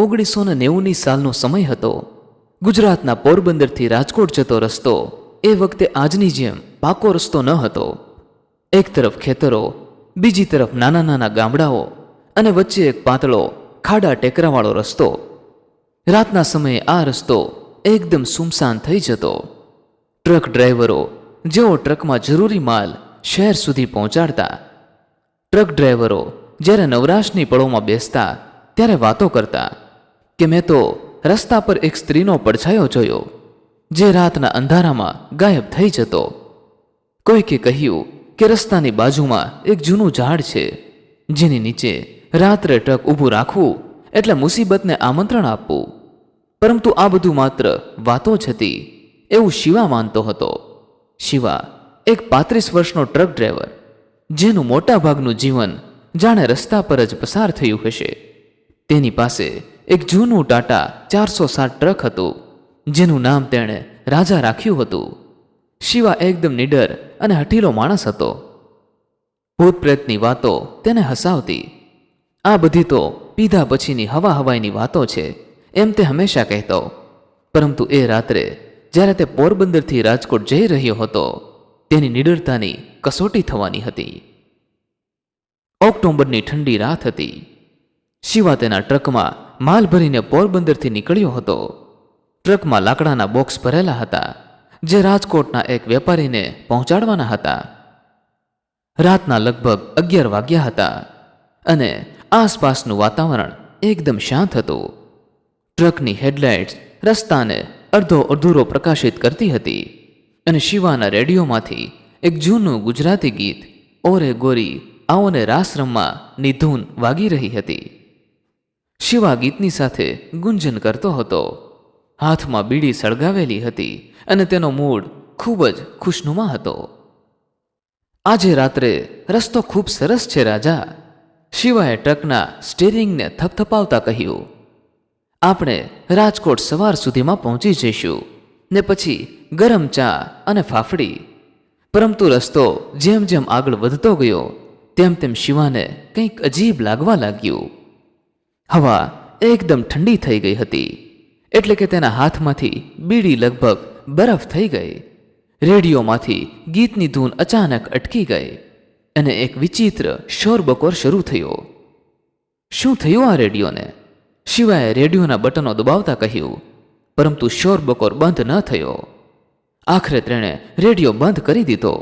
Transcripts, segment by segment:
ઓગણીસો ને નેવુંની સાલનો સમય હતો. ગુજરાતના પોરબંદરથી રાજકોટ જતો રસ્તો એ વખતે આજની જેમ પાકો રસ્તો ન હતો. એક તરફ ખેતરો, બીજી તરફ નાના નાના ગામડાઓ અને વચ્ચે એક પાતળો, ખાડા ટેકરાવાળો રસ્તો. રાતના સમયે આ રસ્તો એકદમ સુમસાન થઈ જતો. ટ્રક ડ્રાઈવરો જેઓ ટ્રકમાં જરૂરી માલ શહેર સુધી પહોંચાડતા. ટ્રક ડ્રાઈવરો જ્યારે નવરાશની પળોમાં બેસતા ત્યારે વાતો કરતા. કે મેં તો રસ્તા પર એક સ્ત્રીનો પડછાયો જોયો, જે રાતના અંધારામાં ગાયબ થઈ જતો. કોઈકે કહ્યું કે રસ્તાની બાજુમાં એક જૂનું ઝાડ છે, જેની નીચે રાત્રે ટ્રક ઊભું રાખવું એટલે મુસીબતને આમંત્રણ આપવું. પરંતુ આ બધું માત્ર વાતો જ હતી, એવું શિવા માનતો હતો. શિવા એક પાંત્રીસ વર્ષનો ટ્રક ડ્રાઈવર, જેનું મોટાભાગનું જીવન જાણે રસ્તા પર જ પસાર થયું હશે. તેની પાસે એક જૂનું ટાટા ચારસો સાત ટ્રક હતું, જેનું નામ તેણે રાજા રાખ્યું હતું. શિવા એકદમ નિડર અને હઠીલો માણસ હતો. ભૂત પ્રેતની વાતો તેને હસાવતી. આ બધી તો પીધા પછીની હવા હવાઈની વાતો છે, એમ તે હંમેશા કહેતો. પરંતુ એ રાત્રે જ્યારે તે પોરબંદરથી રાજકોટ જઈ રહ્યો હતો, તેની નિડરતાની કસોટી થવાની હતી. ઓક્ટોબરની ઠંડી રાત હતી. શિવા તેના ટ્રકમાં માલ ભરીને પોરબંદરથી નીકળ્યો હતો. ટ્રકમાં લાકડાના બોક્સ ભરેલા હતા, જે રાજકોટના એક વેપારીને પહોંચાડવાના હતા. રાતના લગભગ અગિયાર વાગ્યા હતા અને આસપાસનું વાતાવરણ એકદમ શાંત હતું. ટ્રકની હેડલાઇટ્સ રસ્તાને અડધો અધૂરો પ્રકાશિત કરતી હતી અને શિવાના રેડિયોમાંથી એક જૂનું ગુજરાતી ગીત, ઓરે ગોરી આવોને રાસ રમવા ધૂન વાગી રહી હતી. શિવા ગીતની સાથે ગુંજન કરતો હતો. હાથમાં બીડી સળગાવેલી હતી અને તેનો મૂડ ખૂબ જ ખુશનુમા હતો. આજે રાત્રે રસ્તો ખૂબ સરસ છે રાજા. શિવાએ ટ્રકના સ્ટેરિંગને થપથપાવતા કહ્યું, આપણે રાજકોટ સવાર સુધીમાં પહોંચી જઈશું ને પછી ગરમ ચા અને ફાફડી. પરંતુ રસ્તો જેમ જેમ આગળ વધતો ગયો, તેમ તેમ શિવાને કંઈક અજીબ લાગવા લાગ્યું. હવા એકદમ ઠંડી થઈ ગઈ હતી, એટલે કે તેના હાથમાંથી બીડી લગભગ બરફ થઈ ગઈ. રેડિયોમાંથી ગીતની ધૂન અચાનક અટકી ગઈ અને એક વિચિત્ર શોરબકોર શરૂ થયો. શું થયું આ રેડિયોને? શિવાએ રેડિયોના બટનો દબાવતા કહ્યું. પરંતુ શોરબકોર બંધ ન થયો. આખરે તેણે રેડિયો બંધ કરી દીધો.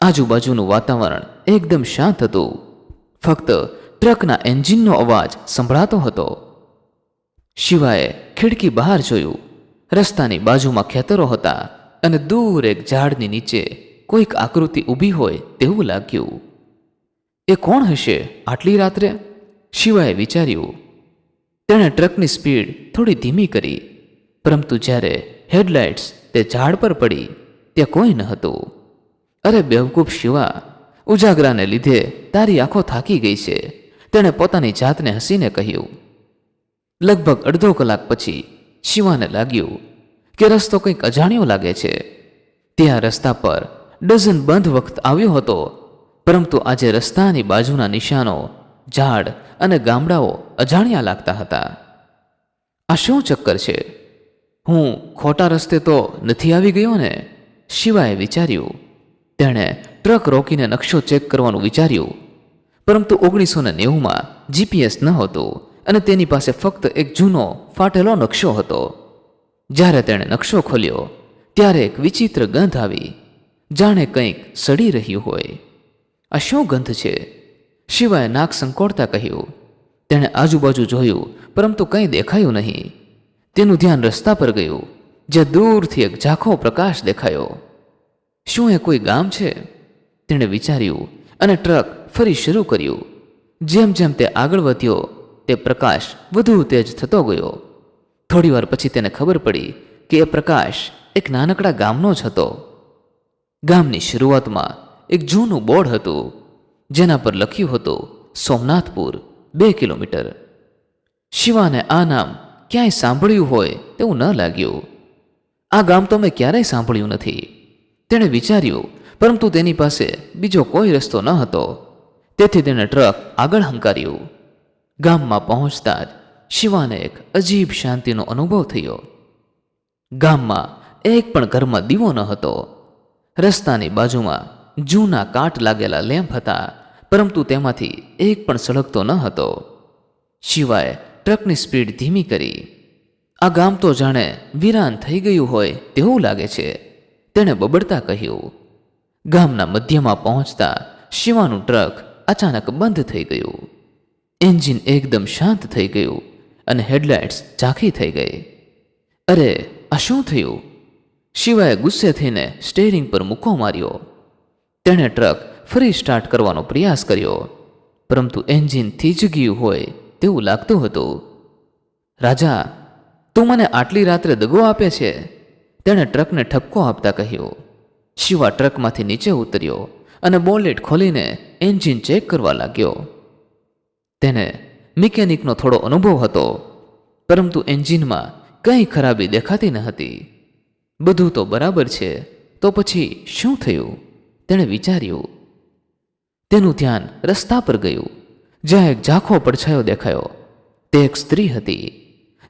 આજુબાજુનું વાતાવરણ એકદમ શાંત હતું. ફક્ત ટ્રકના એન્જિનનો અવાજ સંભળાતો હતો. શિવાએ ખિડકી બહાર જોયું. રસ્તાની બાજુમાં ખેતરો હતા અને દૂર એક ઝાડની નીચે કોઈક આકૃતિ ઊભી હોય તેવું લાગ્યું. એ કોણ હશે આટલી રાત્રે? શિવાએ વિચાર્યું. તેણે ટ્રકની સ્પીડ થોડી ધીમી કરી, પરંતુ જ્યારે હેડલાઇટ્સ તે ઝાડ પર પડી, ત્યાં કોઈ ન હતું. અરે બેવકૂફ શિવા, ઉજાગરાને લીધે તારી આંખો થાકી ગઈ છે. તેણે પોતાની જાતને હસીને કહ્યું, લગભગ અડધો કલાક પછી શિવાને લાગ્યું કે રસ્તો કંઈક અજાણ્યો લાગે છે. ત્યાં રસ્તા પર ડઝન બંધ વખત આવ્યો હતો, પરંતુ આજે રસ્તાની બાજુના નિશાનો, ઝાડ અને ગામડાઓ અજાણ્યા લાગતા હતા. આ શું ચક્કર છે? હું ખોટા રસ્તે તો નથી આવી ગયો ને? શિવાએ વિચાર્યું. તેણે ટ્રક રોકીને નકશો ચેક કરવાનું વિચાર્યું. પરંતુ ઓગણીસો ને નેવુંમાં જીપીએસ ન હતું અને તેની પાસે ફક્ત એક જૂનો ફાટેલો નકશો હતો. જ્યારે તેણે નકશો ખોલ્યો, ત્યારે એક વિચિત્ર ગંધ આવી. જાણે કંઈક સડી રહ્યું હોય. આ શું ગંધ છે? શિવાય નાક સંકોડતા કહ્યું. તેણે આજુબાજુ જોયું, પરંતુ કંઈ દેખાયું નહીં. તેનું ધ્યાન રસ્તા પર ગયું, જ્યાં દૂરથી એક ઝાંખો પ્રકાશ દેખાયો. શું એ કોઈ ગામ છે? તેણે વિચાર્યું અને ટ્રક ફરી શરૂ કર્યું. જેમ જેમ તે આગળ વધ્યો, તે પ્રકાશ વધુ તેજ થતો ગયો. થોડીવાર પછી તેને ખબર પડી કે એ પ્રકાશ એક નાનકડા ગામનો જ હતો. ગામની શરૂઆતમાં એક જૂનું બોર્ડ હતું, જેના પર લખ્યું હતું, સોમનાથપુર, બે કિલોમીટર. શિવાને આ નામ ક્યાંય સાંભળ્યું હોય તેવું ન લાગ્યું. આ ગામ તો મેં ક્યારેય સાંભળ્યું નથી. તેણે વિચાર્યું, પરંતુ તેની પાસે બીજો કોઈ રસ્તો ન હતો. તેથી તેણે ટ્રક આગળ હંકાર્યું. ગામમાં પહોંચતા જ શિવાને એક અજીબ શાંતિનો અનુભવ થયો. ગામમાં એક પણ ઘરમાં દીવો ન હતો. રસ્તાની બાજુમાં જૂના કાટ લાગેલા લેમ્પ હતા, પરંતુ તેમાંથી એક પણ સળગતો ન હતો. શિવાય ટ્રકની સ્પીડ ધીમી કરી. આ ગામ તો જાણે વિરાન થઈ ગયું હોય તેવું લાગે છે, તેણે બબડતા કહ્યું. ગામના મધ્યમાં પહોંચતા શિવાનું ટ્રક અચાનક બંધ થઈ ગયું. એન્જિન એકદમ શાંત થઈ ગયું અને હેડલાઇટ્સ ઝાંખી થઈ ગઈ. અરે, આ શું થયું? શિવાએ ગુસ્સે થઈને સ્ટેરિંગ પર મૂકો માર્યો. તેણે ટ્રક ફરી સ્ટાર્ટ કરવાનો પ્રયાસ કર્યો. પરંતુ એન્જિન થીજ ગયું હોય તેવું લાગતું હતું. રાજા, તું મને આટલી રાત્રે દગો આપે છે? તેણે ટ્રકને ઠપકો આપતા કહ્યું. શિવા ટ્રકમાંથી નીચે ઉતર્યો. અને બોલેટ ખોલીને એન્જિન ચેક કરવા લાગ્યો. તેને મિકેનિકનો થોડો અનુભવ હતો, પરંતુ એન્જિનમાં કંઈ ખરાબી દેખાતી ન હતી. બધું તો બરાબર છે, તો પછી શું થયું? તેણે વિચાર્યું. તેનું ધ્યાન રસ્તા પર ગયું, જ્યાં એક ઝાંખો પડછાયો દેખાયો. તે એક સ્ત્રી હતી,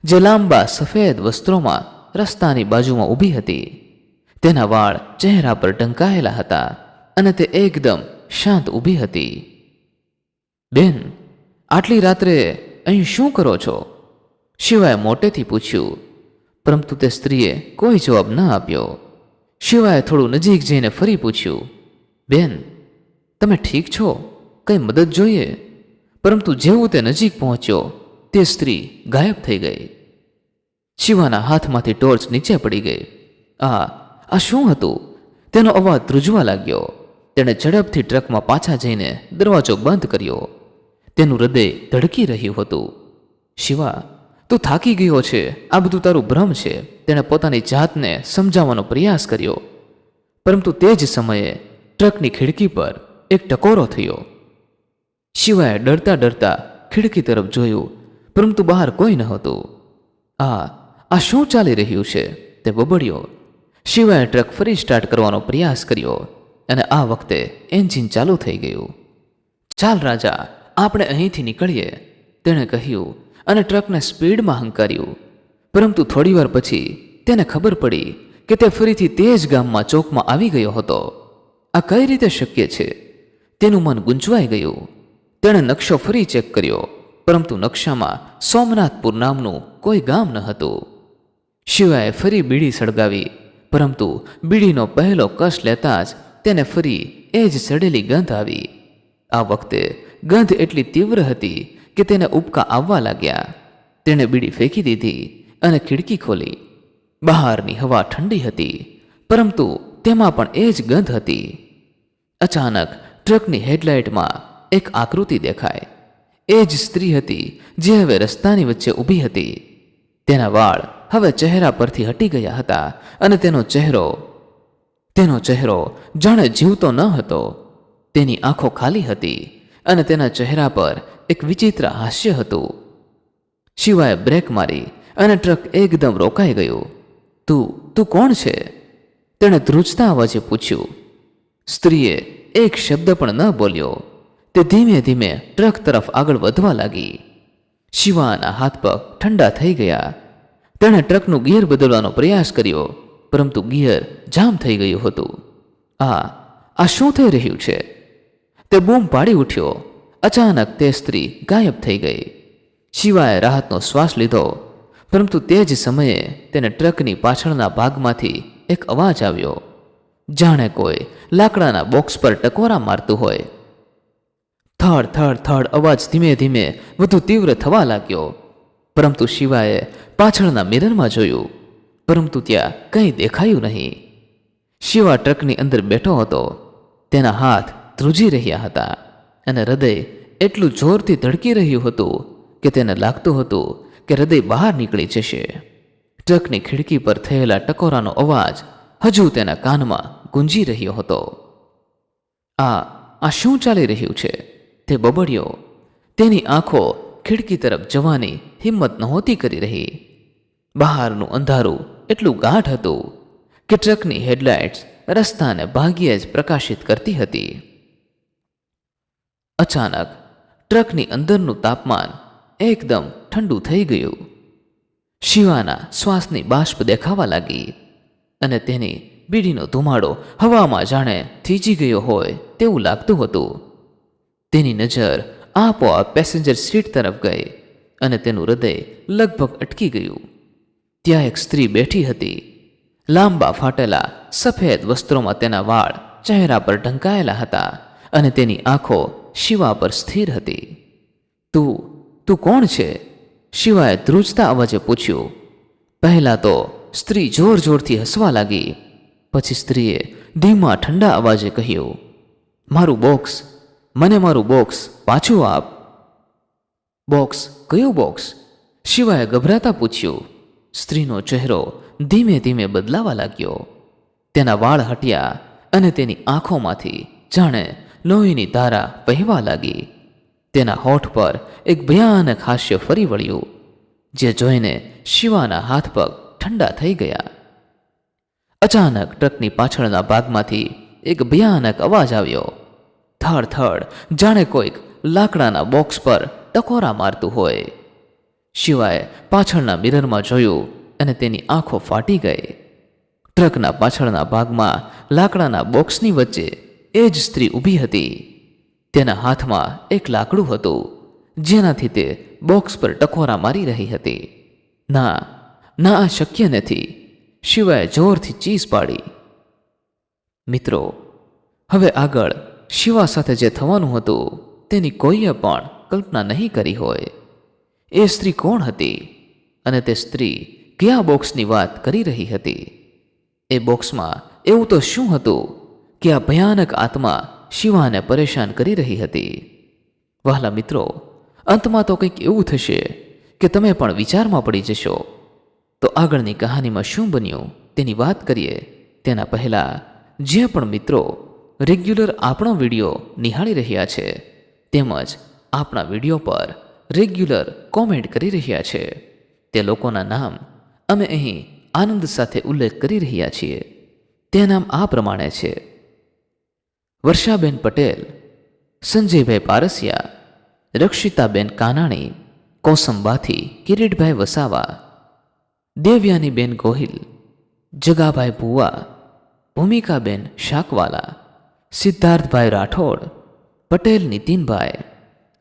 જે લાંબા સફેદ વસ્ત્રોમાં રસ્તાની બાજુમાં ઊભી હતી. તેના વાળ ચહેરા પર ઢંકાયેલા હતા. અને તે એકદમ શાંત ઊભી હતી. બેન, આટલી રાત્રે અહીં શું કરો છો? શિવાય મોટેથી પૂછ્યું. પરંતુ તે સ્ત્રીએ કોઈ જવાબ ન આપ્યો. શિવાય થોડું નજીક જઈને ફરી પૂછ્યું. બેન, તમે ઠીક છો? કંઈ મદદ જોઈએ? પરંતુ જેવું તે નજીક પહોંચ્યો, તે સ્ત્રી ગાયબ થઈ ગઈ. શિવાના હાથમાંથી ટોર્ચ નીચે પડી ગઈ. આ આ શું હતું? તેનો અવાજ ધ્રુજવા લાગ્યો. તેણે ઝડપથી ટ્રકમાં પાછા જઈને દરવાજો બંધ કર્યો. તેનું હૃદય ધડકી રહ્યું હતું. શિવા, તું થાકી ગયો છે. આ બધું તારું ભ્રમ છે. તેણે પોતાની જાતને સમજાવવાનો પ્રયાસ કર્યો. પરંતુ તે જ સમયે ટ્રકની ખિડકી પર એક ટકોરો થયો. શિવાએ ડરતા ડરતા ખિડકી તરફ જોયું, પરંતુ બહાર કોઈ નહોતું આ આ શું ચાલી રહ્યું છે? તે બબડ્યો. શિવાએ ટ્રક ફરી સ્ટાર્ટ કરવાનો પ્રયાસ કર્યો. અને આ વખતે એન્જિન ચાલુ થઈ ગયું. ચાલ રાજા, આપણે અહીંથી નીકળીએ, તેણે કહ્યું, અને ટ્રકને સ્પીડમાં હંકાર્યું. પરંતુ થોડીવાર પછી તેને ખબર પડી કે તે ફરીથી તે જ ગામમાં ચોકમાં આવી ગયો હતો. આ કઈ રીતે શક્ય છે? તેનું મન ગુંચવાઈ ગયું. તેણે નકશો ફરી ચેક કર્યો, પરંતુ નકશામાં સોમનાથપુર નામનું કોઈ ગામ ન હતું. શિવાએ ફરી બીડી સળગાવી, પરંતુ બીડીનો પહેલો કશ લેતા જ તેને ફરી એ જ સડેલી ગંધ આવી. આ વખતે ગંધ એટલી તીવ્ર હતી કે તેને ઉપકા આવવા લાગ્યા. તેણે બીડી ફેંકી દીધી અને ખિડકી ખોલી. બહારની હવા ઠંડી હતી, પરંતુ તેમાં પણ એ જ ગંધ હતી. અચાનક ટ્રકની હેડલાઇટમાં એક આકૃતિ દેખાય. એ જ સ્ત્રી હતી જે હવે રસ્તાની વચ્ચે ઊભી હતી. તેના વાળ હવે ચહેરા પરથી હટી ગયા હતા અને તેનો ચહેરો તેનો ચહેરો જાણે જીવતો ન હતો. તેની આંખો ખાલી હતી અને તેના ચહેરા પર એક વિચિત્ર હાસ્ય હતું. શિવાય બ્રેક મારી અને ટ્રક એકદમ રોકાઈ ગયું. તું તું કોણ છે? તેણે ધ્રુજતા અવાજે પૂછ્યું. સ્ત્રીએ એક શબ્દ પણ ન બોલ્યો. તે ધીમે ધીમે ટ્રક તરફ આગળ વધવા લાગી. શિવાના હાથ પગ ઠંડા થઈ ગયા. તેણે ટ્રકનું ગિયર બદલવાનો પ્રયાસ કર્યો. પરંતુ ગિયર જામ થઈ ગયું હતું. આ આ શું થઈ રહ્યું છે? તે બૂમ પાડી ઉઠ્યો. અચાનક તે સ્ત્રી ગાયબ થઈ ગઈ. શિવાએ રાહતનો શ્વાસ લીધો, પરંતુ તે જ સમયે તેને ટ્રકની પાછળના ભાગમાંથી એક અવાજ આવ્યો. જાણે કોઈ લાકડાના બોક્સ પર ટકોરા મારતું હોય. થડ થડ થડ અવાજ ધીમે ધીમે વધુ તીવ્ર થવા લાગ્યો. પરંતુ શિવાએ પાછળના મિરરમાં જોયું. પરંતુ ત્યાં કંઈ દેખાયું નહીં. શિવા ટ્રકની અંદર બેઠો હતો. તેના હાથ ધ્રુજી રહ્યા હતા અને હૃદય એટલું જોરથી ધડકી રહ્યું હતું કે તેને લાગતું હતું કે હૃદય બહાર નીકળી જશે. ટ્રકની ખિડકી પર થયેલા ટકોરાનો અવાજ હજુ તેના કાનમાં ગુંજી રહ્યો હતો. આ આ શું ચાલી રહ્યું છે? તે બબડ્યો. તેની આંખો ખિડકી તરફ જવાની હિંમત નહોતી કરી રહી. બહારનું અંધારું એટલું ગાઢ હતું કે ટ્રકની હેડલાઇટ્સ રસ્તાને ભાગ્યે જ પ્રકાશિત કરતી હતી. અચાનક ટ્રકની અંદરનું તાપમાન એકદમ ઠંડુ થઈ ગયું. શિવાના શ્વાસની બાષ્પ દેખાવા લાગી અને તેની બીડીનો ધુમાડો હવામાં જાણે થીજી ગયો હોય તેવું લાગતું હતું. તેની નજર આપોઆપ પેસેન્જર સીટ તરફ ગઈ અને તેનું હૃદય લગભગ અટકી ગયું. ત્યાં એક સ્ત્રી બેઠી હતી. લાંબા ફાટેલા, સફેદ વસ્ત્રોમાં તેના વાળ ચહેરા પર ઢંકાયેલા હતા અને તેની આંખો શિવા પર સ્થિર હતી. તું તું કોણ છે? શિવાએ ધ્રુજતા અવાજે પૂછ્યું. પહેલાં તો સ્ત્રી જોર જોરથી હસવા લાગી. પછી સ્ત્રીએ ધીમા ઠંડા અવાજે કહ્યું, મારું બોક્સ, મને મારું બોક્સ પાછું આપ. બોક્સ? કયું બોક્સ? શિવાએ ગભરાતા પૂછ્યું. સ્ત્રીનો ચહેરો ધીમે ધીમે બદલાવા લાગ્યો. તેના વાળ હટ્યા અને તેની આંખોમાંથી જાણે લોહીની ધારા વહેવા લાગી. તેના હોઠ પર એક ભયાનક હાસ્ય ફરી વળ્યું, જે જોઈને શિવાના હાથ પગ ઠંડા થઈ ગયા. અચાનક ટ્રકની પાછળના ભાગમાંથી એક ભયાનક અવાજ આવ્યો. થડ થડ જાણે કોઈક લાકડાના બોક્સ પર ટકોરા મારતું હોય. શિવાએ પાછળના મિરરમાં જોયું અને તેની આંખો ફાટી ગઈ. ટ્રકના પાછળના ભાગમાં લાકડાના બોક્સની વચ્ચે એ જ સ્ત્રી ઊભી હતી. તેના હાથમાં એક લાકડું હતું, જેનાથી તે બોક્સ પર ટકોરા મારી રહી હતી. ના ના, આ શક્ય નથી. શિવાય જોરથી ચીસ પાડી. મિત્રો, હવે આગળ શિવા સાથે જે થવાનું હતું તેની કોઈએ પણ કલ્પના નહીં કરી હોય. એ સ્ત્રી કોણ હતી? અને તે સ્ત્રી કયા બોક્સની વાત કરી રહી હતી? એ બોક્સમાં એવું તો શું હતું કે આ ભયાનક આત્મા શિવાને પરેશાન કરી રહી હતી? વહાલા મિત્રો, અંતમાં તો કંઈક એવું થશે કે તમે પણ વિચારમાં પડી જશો. તો આગળની કહાનીમાં શું બન્યું તેની વાત કરીએ. તેના પહેલાં, જે પણ મિત્રો રેગ્યુલર આપણો વીડિયો નિહાળી રહ્યા છે, તેમજ આપણા વીડિયો પર રેગ્યુલર કોમેન્ટ કરી રહ્યા છે. તે લોકોના નામ અમે અહીં આનંદ સાથે ઉલ્લેખ કરી રહ્યા છીએ. તે નામ આ પ્રમાણે છે. વર્ષાબેન પટેલ, સંજયભાઈ પારસિયા, રક્ષિતાબેન કાનાણી, કોસંબાથી, કિરીટભાઈ વસાવા, દેવ્યાનીબેન ગોહિલ, જગાભાઈ ભુવા, ભૂમિકાબેન શાકવાલા, સિદ્ધાર્થભાઈ રાઠોડ, પટેલ નીતિનભાઈ,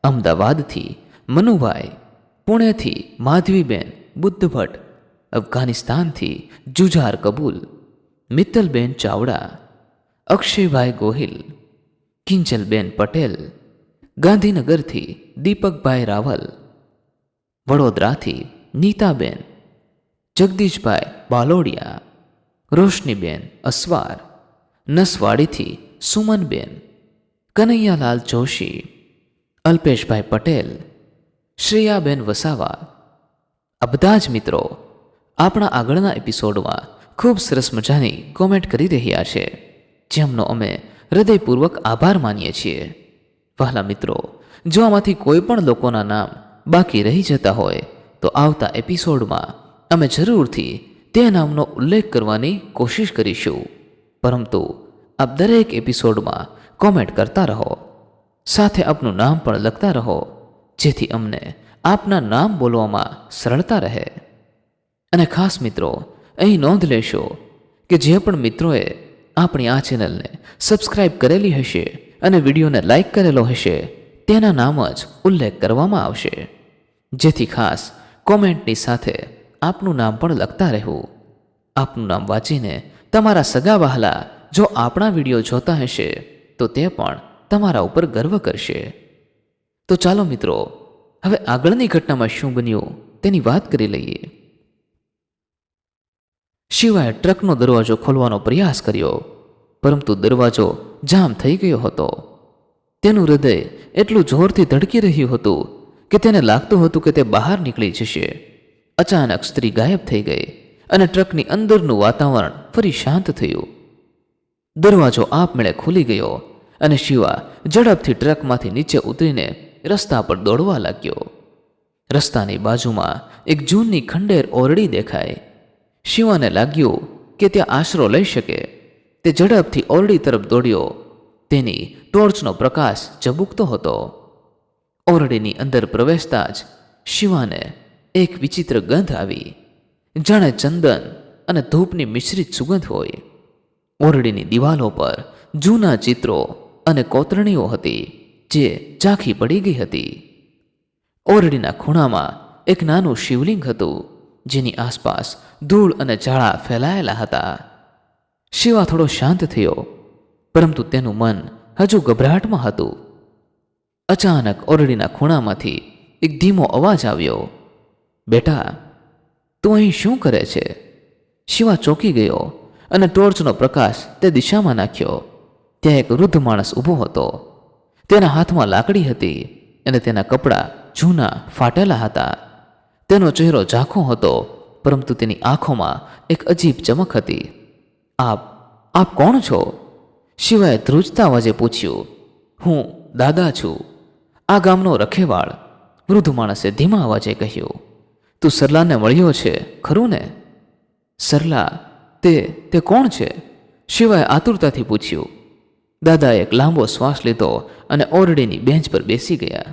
અમદાવાદથી મનુભાઈ, પુણેથી માધવીબેન બુદ્ધ ભટ્ટ અફઘાનિસ્તાનથી જુજાર કબૂલ, મિત્તલબેન ચાવડા, અક્ષયભાઈ ગોહિલ, કિંજલબેન પટેલ, ગાંધીનગરથી દીપકભાઈ રાવલ, વડોદરાથી નીતાબેન, જગદીશભાઈ બાલોડિયા, રોશનીબેન અસવાર, નસવાડીથી સુમનબેન, કનૈયાલાલ જોશી, અલ્પેશભાઈ પટેલ શ્રેયાબેન વસાવા. આ બધા જ મિત્રો આપણા આગળના એપિસોડમાં ખૂબ સરસ મજાની કોમેન્ટ કરી રહ્યા છે, જેમનો અમે હૃદયપૂર્વક આભાર માનીએ છીએ. વહાલા મિત્રો, જો આમાંથી કોઈ પણ લોકોના નામ બાકી રહી જતા હોય, તો આવતા એપિસોડમાં અમે જરૂરથી તે નામનો ઉલ્લેખ કરવાની કોશિશ કરીશું. પરંતુ આપ દરેક એપિસોડમાં કોમેન્ટ કરતા રહો. સાથે આપનું નામ પણ લખતા રહો. જેથી અમને આપના નામ બોલવામાં સરળતા રહે. અને ખાસ મિત્રો, અહીં નોંધ લેશો કે જે પણ મિત્રોએ આપણી આ ચેનલને સબસ્ક્રાઇબ કરેલી હશે અને વિડીયોને લાઇક કરેલો હશે, તેના નામ જ ઉલ્લેખ કરવામાં આવશે. જેથી ખાસ કોમેન્ટની સાથે આપનું નામ પણ લખતા રહેવું. આપનું નામ વાંચીને તમારા સગા વહાલા જો આપણા વીડિયો જોતા હશે, તો તે પણ તમારા ઉપર ગર્વ કરશે. તો ચાલો મિત્રો, હવે આગળની ઘટનામાં શું બન્યું તેની વાત કરી લઈએ. શિવાય ટ્રકનો દરવાજો ખોલવાનો પ્રયાસ કર્યો, પરંતુ દરવાજો જામ થઈ ગયો હતો. તેનું હૃદય એટલું જોરથી ધડકી રહ્યું હતું કે તેને લાગતું હતું કે તે બહાર નીકળી જશે. અચાનક સ્ત્રી ગાયબ થઈ ગઈ અને ટ્રકની અંદરનું વાતાવરણ ફરી શાંત થયું. દરવાજો આપમેળે ખુલી ગયો અને શિવા ઝડપથી ટ્રકમાંથી નીચે ઉતરીને રસ્તા પર દોડવા લાગ્યો. રસ્તાની બાજુમાં એક જૂનની ખંડેર ઓરડી દેખાય શિવાને લાગ્યું કે ત્યાં આશરો લઈ શકે. તે ઝડપથી ઓરડી તરફ દોડ્યો. તેની ટોર્ચનો પ્રકાશ ઝબૂકતો હતો. ઓરડીની અંદર પ્રવેશતા જ શિવાને એક વિચિત્ર ગંધ આવી. જાણે ચંદન અને ધૂપની મિશ્રિત સુગંધ હોય. ઓરડીની દિવાલો પર જૂના ચિત્રો અને કોતરણીઓ હતી. જે ઝાંખી પડી ગઈ હતી. ઓરડીના ખૂણામાં એક નાનું શિવલિંગ હતું, જેની આસપાસ ધૂળ અને ઝાડા ફેલાયેલા હતા. શિવા થોડો શાંત થયો, પરંતુ તેનું મન હજુ ગભરાટમાં હતું. અચાનક ઓરડીના ખૂણામાંથી એક ધીમો અવાજ આવ્યો. બેટા, તું અહીં શું કરે છે? શિવા ચોંકી ગયો અને ટોર્ચનો પ્રકાશ તે દિશામાં નાખ્યો. ત્યાં એક વૃદ્ધ માણસ ઊભો હતો. તેના હાથમાં લાકડી હતી અને તેના કપડાં જૂના ફાટેલા હતા. તેનો ચહેરો ઝાંખો હતો, પરંતુ તેની આંખોમાં એક અજીબ ચમક હતી. આપ આપ કોણ છો? શિવાય ધ્રુજતા અવાજે પૂછ્યું. હું દાદા છું. આ ગામનો રખેવાળ વૃદ્ધ માણસે ધીમા અવાજે કહ્યું. તું સરલાને મળ્યો છે, ખરું ને? સરલા, તે તે કોણ છે? શિવાય આતુરતાથી પૂછ્યું. દાદાએ એક લાંબો શ્વાસ લીધો અને ઓરડીની બેન્ચ પર બેસી ગયા.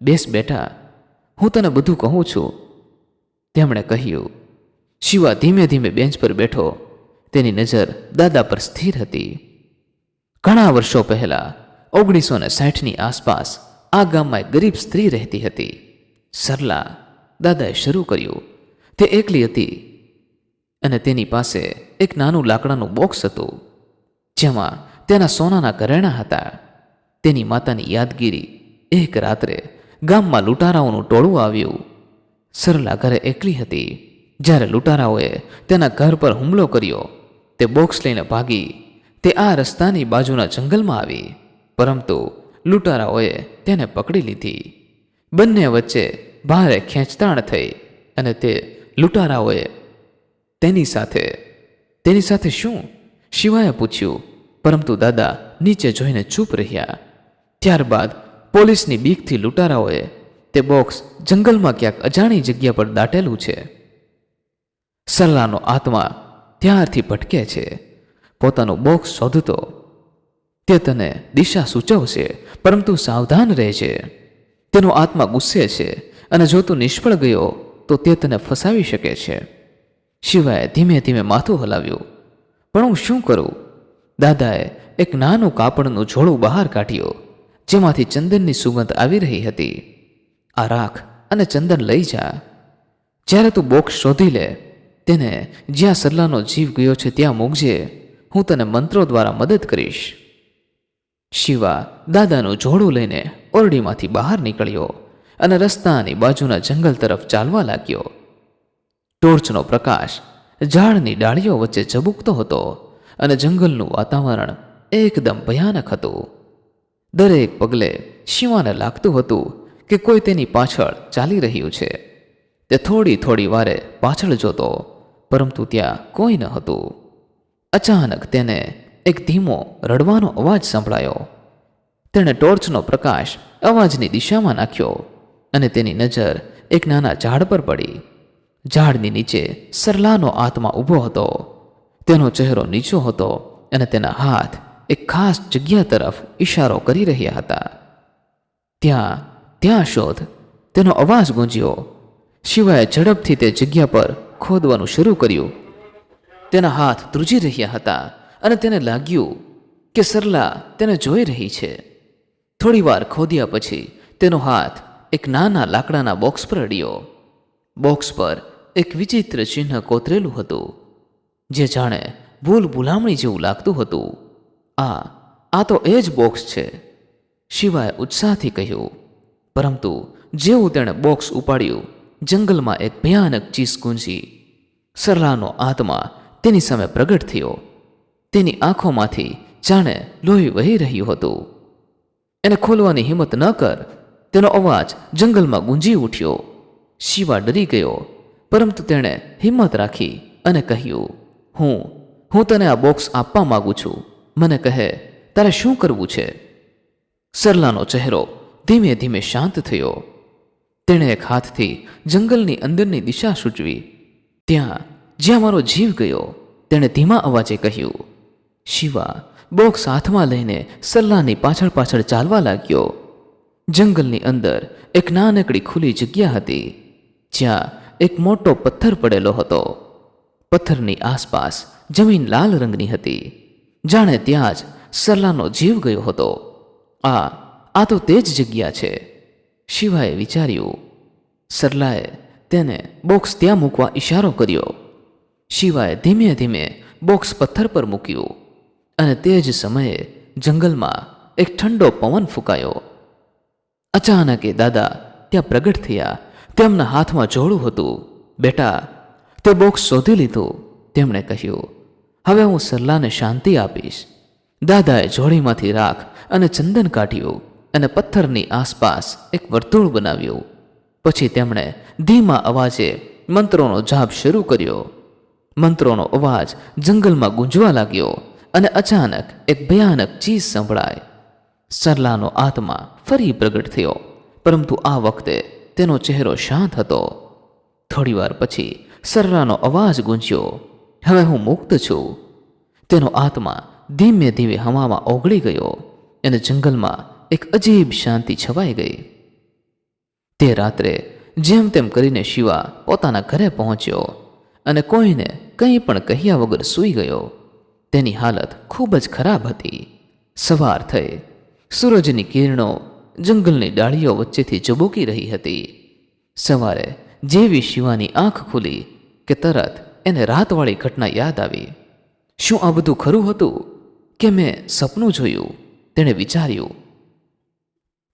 બેસ બેટા, હું તને બધું કહું છું. તેમણે કહ્યું, શિવા ધીમે ધીમે બેન્ચ પર બેઠો. તેની નજર દાદા પર સ્થિર હતી. ઘણા વર્ષો પહેલા, ઓગણીસો ને સાઠની આસપાસ, આ ગામમાં એક ગરીબ સ્ત્રી રહેતી હતી. સરલા, દાદાએ શરૂ કર્યું. તે એકલી હતી અને તેની પાસે એક નાનું લાકડાનું બોક્સ હતું, જેમાં તેના સોનાના ઘરેણાં હતા. તેની માતાની યાદગીરી એક રાત્રે ગામમાં લૂંટારાઓનું ટોળું આવ્યું. સરલા ઘરે એકલી હતી. જ્યારે લૂંટારાઓએ તેના ઘર પર હુમલો કર્યો, તે બોક્સ લઈને ભાગી, તે આ રસ્તાની બાજુના જંગલમાં આવી. પરંતુ લૂંટારાઓએ તેને પકડી લીધી. બંને વચ્ચે ભારે ખેંચતાણ થઈ અને તે લૂંટારાઓએ તેની સાથે તેની સાથે શું? શિવાએ પૂછ્યું પરંતુ દાદા નીચે જોઈને ચૂપ રહ્યા. ત્યારબાદ પોલીસની બીકથી લૂંટારાઓએ તે બોક્સ જંગલમાં ક્યાંક અજાણી જગ્યા પર દાટેલું છે. સરલાનો આત્મા ત્યારથી ભટકે છે. પોતાનું બોક્સ શોધતો, તે તને દિશા સૂચવશે, પરંતુ સાવધાન રહેજે. તેનો આત્મા ગુસ્સે છે અને જો તું નિષ્ફળ ગયો, તો તે તને ફસાવી શકે છે. શિવાય ધીમે ધીમે માથું હલાવ્યું, પણ હું શું કરું? દાદાએ એક નાનું કાપડનું ઝોળું બહાર કાઢ્યું, જેમાંથી ચંદનની સુગંધ આવી રહી હતી. આ રાખ અને ચંદન લઈ જા. જ્યારે તું બોક્સ શોધી લે, તેને જ્યાં સરલાનો જીવ ગયો છે ત્યાં મૂકજે. હું તને મંત્રો દ્વારા મદદ કરીશ. શિવા દાદાનું ઝોડું લઈને ઓરડીમાંથી બહાર નીકળ્યો અને રસ્તાની બાજુના જંગલ તરફ ચાલવા લાગ્યો. ટોર્ચનો પ્રકાશ ઝાડની ડાળીઓ વચ્ચે ઝબૂકતો હતો. અને જંગલનું વાતાવરણ એકદમ ભયાનક હતું. દરેક પગલે શિવાને લાગતું હતું કે કોઈ તેની પાછળ ચાલી રહ્યું છે. તે થોડી થોડી વારે પાછળ જોતો, પરંતુ ત્યાં કોઈ ન હતું. અચાનક તેને એક ધીમો, રડવાનો અવાજ સંભળાયો. તેણે ટોર્ચનો પ્રકાશ અવાજની દિશામાં નાખ્યો અને તેની નજર એક નાના ઝાડ પર પડી. ઝાડની નીચે સરલાનો આત્મા ઊભો હતો. તેનો ચહેરો નીચો હતો અને તેના હાથ એક ખાસ જગ્યા તરફ ઈશારો કરી રહ્યા હતા. ત્યાં ત્યાં શોધ, તેનો અવાજ ગુંજ્યો. શિવાએ ઝડપથી તે જગ્યા પર ખોદવાનું શરૂ કર્યું. તેના હાથ ધ્રુજી રહ્યા હતા અને તેને લાગ્યું કે સરલા તેને જોઈ રહી છે. થોડીવાર ખોદ્યા પછી તેનો હાથ એક નાના લાકડાના બોક્સ પર અડ્યો. બોક્સ પર એક વિચિત્ર ચિહ્ન કોતરેલું હતું. જે જાણે ભૂલ ભૂલામણી જેવું લાગતું હતું. આ આ તો એ જ બોક્સ છે. શિવાએ ઉત્સાહથી કહ્યું, પરંતુ જેવું તેણે બોક્સ ઉપાડ્યું, જંગલમાં એક ભયાનક ચીસ ગુંજી. સરલાનો આત્મા તેની સામે પ્રગટ થયો. તેની આંખોમાંથી જાણે લોહી વહી રહ્યું હતું. એને ખોલવાની હિંમત ન કર. તેનો અવાજ જંગલમાં ગુંજી ઉઠ્યો. શિવા ડરી ગયો, પરંતુ તેણે હિંમત રાખી અને કહ્યું હું હું તને આ બોક્સ આપવા માગું છું. મને કહે, તારે શું કરવું છે? સરલાનો ચહેરો ધીમે ધીમે શાંત થયો. તેણે એક હાથથી જંગલની અંદરની દિશા સૂચવી. ત્યાં, જ્યાં મારો જીવ ગયો, તેણે ધીમા અવાજે કહ્યું, શિવા, બોક્સ હાથમાં લઈને સરલાની પાછળ પાછળ ચાલવા લાગ્યો. જંગલની અંદર એક નાનકડી ખુલ્લી જગ્યા હતી, જ્યાં એક મોટો પથ્થર પડેલો હતો. પથ્થરની આસપાસ જમીન લાલ રંગની હતી. જાણે ત્યાં જ સરલાનો જીવ ગયો હતો. આ આ તો તે જ જગ્યા છે. શિવાએ વિચાર્યું. સરલાએ તેને બોક્સ ત્યાં મૂકવા ઈશારો કર્યો. શિવાએ ધીમે ધીમે બોક્સ પથ્થર પર મૂક્યું અને તે જ સમયે જંગલમાં એક ઠંડો પવન ફૂંકાયો. અચાનક એ દાદા ત્યાં પ્રગટ થયા. તેમના હાથમાં જોડું હતું. બેટા તે બોક્સ શોધી લીધું. તેમણે કહ્યું, હવે હું સરલાને શાંતિ આપીશ. દાદાએ જોડીમાંથી રાખ અને ચંદન કાઢ્યું અને પથ્થરની આસપાસ એક વર્તુળ બનાવ્યું. પછી તેમણે ધીમા અવાજે મંત્રોનો જાપ શરૂ કર્યો. મંત્રોનો અવાજ જંગલમાં ગુંજવા લાગ્યો અને અચાનક એક ભયાનક ચીજ સંભળાય. સરલાનો આત્મા ફરી પ્રગટ થયો, પરંતુ આ વખતે તેનો ચહેરો શાંત હતો. થોડીવાર પછી સરલાનો અવાજ ગુંજ્યો, હવે હું મુક્ત છું. તેનો આત્મા ધીમે ધીમે હવામાં ઓગળી ગયો અને જંગલમાં એક અજીબ શાંતિ છવાઈ ગઈ. તે રાત્રે જેમ તેમ કરીને શિવા પોતાના ઘરે પહોંચ્યો અને કોઈને કંઈ પણ કહ્યા વગર સૂઈ ગયો. તેની હાલત ખૂબ જ ખરાબ હતી. સવાર થઈ, સૂરજની કિરણો જંગલની ડાળીઓ વચ્ચેથી ચબૂકી રહી હતી. સવારે જેવી શિવાની આંખ ખુલી કે તરત એને રાતવાળી ઘટના યાદ આવી. શું આ બધું ખરું હતું? કે મેં સપનું જોયું? તેણે વિચાર્યું.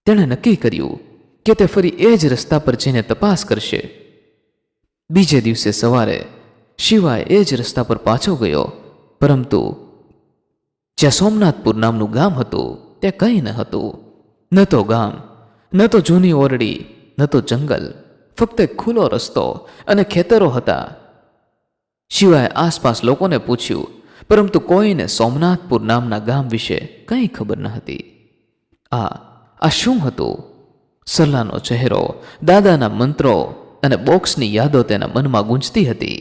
તેણે નક્કી કર્યું કે તે ફરી એ જ રસ્તા પર જઈને તપાસ કરશે. બીજે દિવસે સવારે શિવાય એ જ રસ્તા પર પાછો ગયો. પરંતુ જ્યાં સોમનાથપુર નામનું ગામ હતું, ત્યાં કંઈ ન હતું. ન તો ગામ, ન તો જૂની ઓરડી, ન તો જંગલ. ફક્ત ખુલ્લો રસ્તો અને ખેતરો હતા. શિવાય આસપાસ લોકોને પૂછ્યું, પરંતુ કોઈને સોમનાથપુર નામના ગામ વિશે કંઈ ખબર ન હતી? આ આ શું હતું? સરલાનો ચહેરો, દાદાના મંત્રો અને બોક્સની યાદો તેના મનમાં ગુંજતી હતી.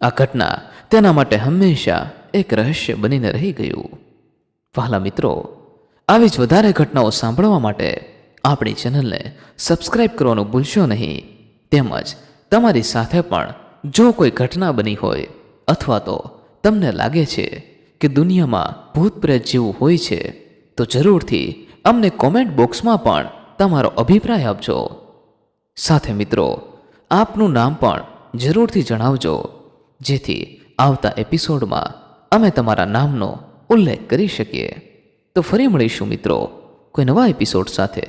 આ ઘટના તેના માટે હંમેશા એક રહસ્ય બનીને રહી ગયું. વહાલા મિત્રો, આવી જ વધારે ઘટનાઓ સાંભળવા માટે આપણી ચેનલને સબસ્ક્રાઇબ કરવાનું ભૂલશો નહીં. તેમજ તમારી સાથે પણ જો કોઈ ઘટના બની હોય અથવા તો તમને લાગે છે કે દુનિયામાં ભૂતપ્રેત જેવું હોય છે, તો જરૂરથી અમને કોમેન્ટ બોક્સમાં પણ તમારો અભિપ્રાય આપજો. સાથે મિત્રો, આપનું નામ પણ જરૂરથી જણાવજો, જેથી આવતા એપિસોડમાં અમે તમારા નામનો ઉલ્લેખ કરી શકીએ. તો ફરી મળીશું મિત્રો, કોઈ નવા એપિસોડ સાથે.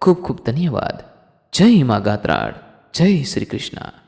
ખૂબ ખૂબ ધન્યવાદ. જય મા ગાત્રાળ. જય શ્રી કૃષ્ણ.